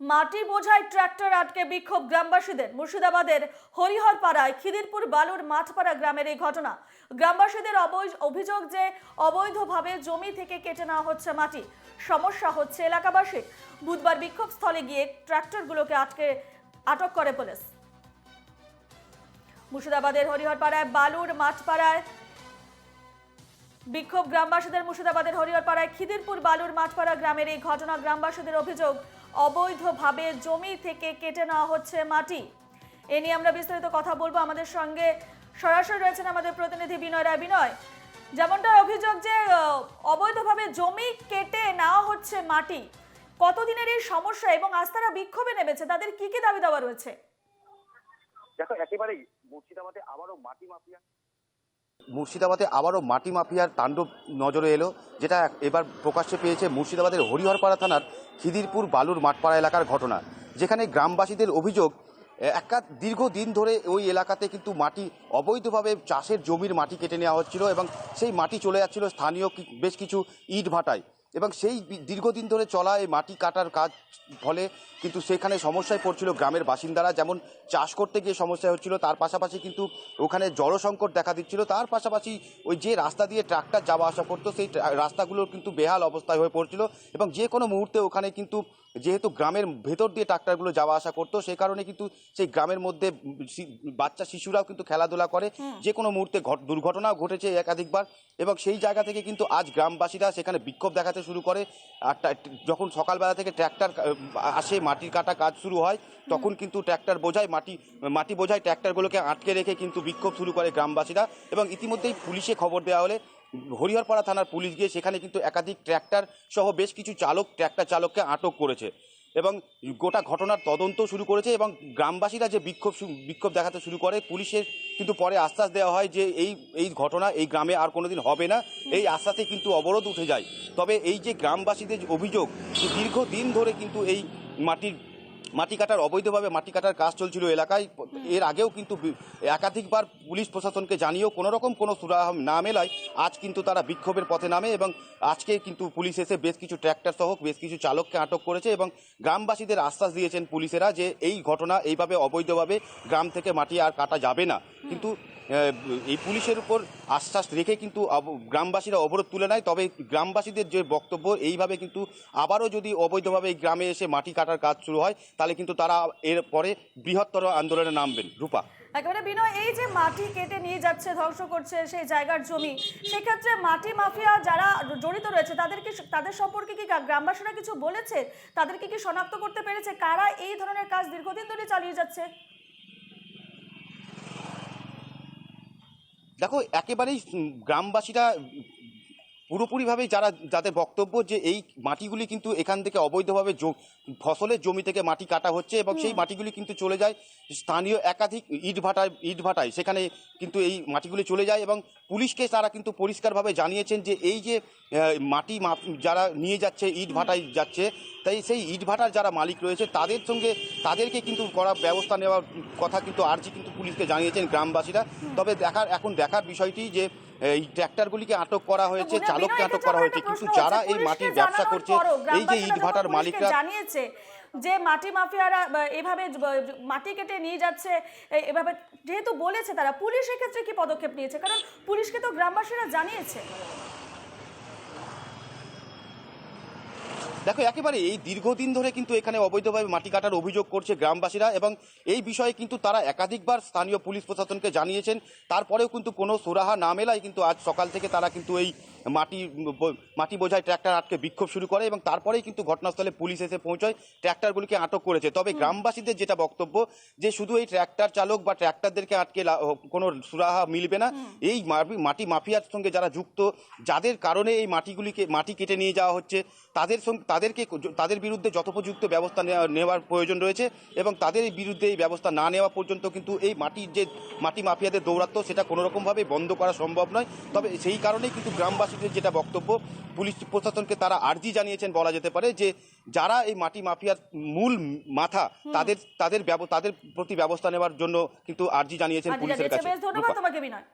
মাটি বোঝাই ট্রাক্টর আটকে বিক্ষোভ গ্রামবাসীদের। মুর্শিদাবাদের হরিহরপাড়ায় খিদিরপুর বালুর মাঠপাড়া গ্রামের এই ঘটনা। গ্রামবাসীদের অভিযোগ যে অবৈধভাবে জমি থেকে কেটে নেওয়া হচ্ছে মাটি। সমস্যা হচ্ছে এলাকাবাসী বুধবার বিক্ষোভ স্থলে গিয়ে ট্রাক্টরগুলোকে আটকে, আটক করে পুলিশ। মুর্শিদাবাদের হরিহরপাড়ায় বালুর মাঠপাড়ায় বিক্ষোভ গ্রামবাসীদের মুর্শিদাবাদের হরিহরপাড়ায় খিদিরপুর বালুর মাঠপাড়া গ্রামের এই ঘটনা গ্রামবাসীদের অভিযোগ, অবৈধভাবে জমি থেকে কেটে নেওয়া হচ্ছে মাটি। এ নিয়ে আমরা বিস্তারিত কথা বলব আমাদের সঙ্গে। সরাসরি রয়েছেন আমাদের প্রতিনিধি বিনয় রায়। বিনয়, যেমনটা অভিযোগ যে অবৈধভাবে জমি কেটে নেওয়া হচ্ছে মাটি, কতদিনের এই সমস্যা এবং আজ তারা বিক্ষোভে নেমেছে, তাদের কি কি দাবি দাওয়া রয়েছে? দেখো, একেবারেই মুর্শিদাবাদে আবারও মাটি মাফিয়া মুর্শিদাবাদে আবারও মাটি মাফিয়ার তাণ্ডব নজরে এলো, যেটা এবার প্রকাশ্যে পেয়েছে মুর্শিদাবাদের হরিহরপাড়া থানার খিদিরপুর বালুর মাঠপাড়া এলাকার ঘটনা, যেখানে গ্রামবাসীদের অভিযোগ একটা দীর্ঘদিন ধরে ওই এলাকাতে কিন্তু মাটি অবৈধভাবে চাষের জমির মাটি কেটে নেওয়া হচ্ছিল এবং সেই মাটি চলে যাচ্ছিল স্থানীয় বেশ কিছু ইট ভাটায় এবং সেই দীর্ঘদিন ধরে চলা এই মাটি কাটার কাজ ফলে কিন্তু সেখানে সমস্যায় পড়ছিল গ্রামের বাসিন্দারা। যেমন চাষ করতে গিয়ে সমস্যা হচ্ছিল, তার পাশাপাশি কিন্তু ওখানে জলসংকট দেখা দিচ্ছিল। তার পাশাপাশি ওই যে রাস্তা দিয়ে ট্রাক্টর যাওয়া আসা করতো, সেই রাস্তাগুলোর কিন্তু বেহাল অবস্থায় হয়ে পড়ছিল এবং যে কোনো মুহূর্তে ওখানে কিন্তু যেহেতু গ্রামের ভেতর দিয়ে ট্রাক্টরগুলো যাওয়া আসা করতো সেই কারণে কিন্তু সেই গ্রামের মধ্যে বাচ্চা শিশুরাও কিন্তু খেলাধুলা করে। যে কোনো মুহূর্তে ঘট- দুর্ঘটনাও ঘটেছে একাধিকবার এবং সেই জায়গা থেকে কিন্তু আজ গ্রামবাসীরা সেখানে বিক্ষোভ দেখাতে শুরু করে। আর যখন সকালবেলা থেকে ট্র্যাক্টর আসে মাটির কাটা কাজ শুরু হয় তখন কিন্তু ট্র্যাক্টর বোঝায় মাটি মাটি বোঝায় ট্র্যাক্টরগুলোকে আটকে রেখে কিন্তু বিক্ষোভ শুরু করে গ্রামবাসীরা। এবং ইতিমধ্যেই পুলিশে খবর দেওয়া হলে হরিহরপাড়া থানার পুলিশ গিয়ে সেখানে কিন্তু একাধিক ট্র্যাক্টর সহ বেশ কিছু চালক ট্র্যাক্টর চালককে আটক করেছে এবং গোটা ঘটনার তদন্ত শুরু করেছে এবং গ্রামবাসীরা যে বিক্ষোভ বিক্ষোভ দেখাতে শুরু করে, পুলিশের কিন্তু পরে আশ্বাস দেওয়া হয় যে এই এই ঘটনা এই গ্রামে আর কোনোদিন হবে না, এই আশ্বাসে কিন্তু অবরোধ উঠে যায়। তবে এই যে গ্রামবাসীদের অভিযোগ দীর্ঘদিন ধরে কিন্তু এই মাটির মাটি কাটার, অবৈধভাবে মাটি কাটার কাজ চলছিল এলাকায়। এর আগেও কিন্তু একাধিকবার পুলিশ প্রশাসনকে জানিয়েও কোনো রকম কোনো সুরাহ না মেলায় আজ কিন্তু তারা বিক্ষোভের পথে নামে এবং আজকে কিন্তু পুলিশ এসে বেশ কিছু ট্র্যাক্টর সহ বেশ কিছু চালককে আটক করেছে এবং গ্রামবাসীদের আশ্বাস দিয়েছেন পুলিশেরা যে এই ঘটনা এইভাবে অবৈধভাবে গ্রাম থেকে মাটি আর কাটা যাবে না। কিন্তু এই পুলিশের উপর আশ্বাস রেখে কিন্তু গ্রামবাসীরা অবরোধ তুলে নেয়। তবে গ্রামবাসীদের যে বক্তব্য, এইভাবে কিন্তু আবারও যদি অবৈধভাবে এই গ্রামে এসে মাটি কাটার কাজ শুরু হয়, তাহলে কিন্তু তারা এর পরে বৃহত্তর আন্দোলনে নামবেন। রূপা। একেবারে বিনয়, এই যে মাটি কেটে নিয়ে যাচ্ছে, ধ্বংস করছে সেই জায়গার জমি, সেক্ষেত্রে মাটি মাফিয়া যারা জড়িত রয়েছে, তাদের কি তাদের সম্পর্কে কি, গ্রামবাসীরা কিছু বলেছে? তাদেরকে কি শনাক্ত করতে পেরেছে? কারা এই ধরনের কাজ দীর্ঘদিন ধরে চালিয়ে যাচ্ছে? দেখো একেবারেই গ্রামবাসীরা পুরোপুরিভাবে যারা যাদের বক্তব্য যে এই মাটিগুলি কিন্তু এখান থেকে অবৈধভাবে জ- ফসলের জমি থেকে মাটি কাটা হচ্ছে এবং সেই মাটিগুলি কিন্তু চলে যায় স্থানীয় একাধিক ইট ভাটায় ইট ভাটায় সেখানে কিন্তু এই মাটিগুলি চলে যায় এবং পুলিশকে তারা কিন্তু পরিষ্কারভাবে জানিয়েছেন যে এই যে মাটি যারা নিয়ে যাচ্ছে ইট ভাটায় যাচ্ছে তাই সেই ইট ভাটার যারা মালিক রয়েছে তাদের সঙ্গে তাদেরকে কিন্তু করা ব্যবস্থা নেওয়ার কথা কিন্তু আর্জি কিন্তু পুলিশকে জানিয়েছেন গ্রামবাসীরা। তবে দেখার এখন দেখার বিষয়টি যে এই ট্র্যাক্টরগুলিকে আটক করা হয়েছে চালককে আটক করা হয়েছে। কিন্তু যারা এই মাটির ব্যবসা করছে এই যে ইট ভাটার মালিকরা জানিয়েছে যে মাটি মাফিয়ারা এভাবে মাটি কেটে নিয়ে যাচ্ছে এভাবে যেহেতু বলেছে তারা পুলিশের ক্ষেত্রে কি পদক্ষেপ নিয়েছে? কারণ পুলিশকে তো গ্রামবাসীরা জানিয়েছে। দেখো, একেবারে এই দীর্ঘদিন ধরে কিন্তু এখানে অবৈধভাবে মাটি কাটার অভিযোগ করছে গ্রামবাসীরা এবং এই বিষয়ে কিন্তু তারা একাধিকবার স্থানীয় পুলিশ প্রশাসনকে জানিয়েছেন। তারপরেও কিন্তু কোনো সুরাহা না মেলায় কিন্তু আজ সকাল থেকে তারা কিন্তু এই মাটি মাটি বোঝায় ট্র্যাক্টর আটকে বিক্ষোভ শুরু করে এবং তারপরেই কিন্তু ঘটনাস্থলে পুলিশ এসে পৌঁছয়, ট্র্যাক্টরগুলিকে আটক করেছে। তবে গ্রামবাসীদের যেটা বক্তব্য, যে শুধু এই ট্র্যাক্টর চালক বা ট্র্যাক্টরদেরকে আটকে কোনো সুরাহা মিলবে না। এই মাটি মাফিয়ার সঙ্গে যারা যুক্ত, যাদের কারণে এই মাটিগুলিকে, মাটি কেটে নিয়ে যাওয়া হচ্ছে, তাদের সঙ্গে তাদেরকে তাদের বিরুদ্ধে যথোপযুক্ত ব্যবস্থা নেওয়া- নেওয়ার প্রয়োজন রয়েছে এবং তাদের বিরুদ্ধে এই ব্যবস্থা না নেওয়া পর্যন্ত কিন্তু এই মাটির যে মাটি মাফিয়াদের দৌরাত্ম সেটা কোনো রকমভাবে বন্ধ করা সম্ভব নয়। তবে সেই কারণেই কিন্তু গ্রামবাসীদের যেটা বক্তব্য পুলিশ প্রশাসনকে তারা আর্জি জানিয়েছেন বলা যেতে পারে যে যারা এই মাটি মাফিয়ার মূল মাথা তাদের তাদের ব্যব- তাদের প্রতি ব্যবস্থা নেওয়ার জন্য কিন্তু আর্জি জানিয়েছেন পুলিশের কাছে। ধন্যবাদ তোমাকে বিনয়।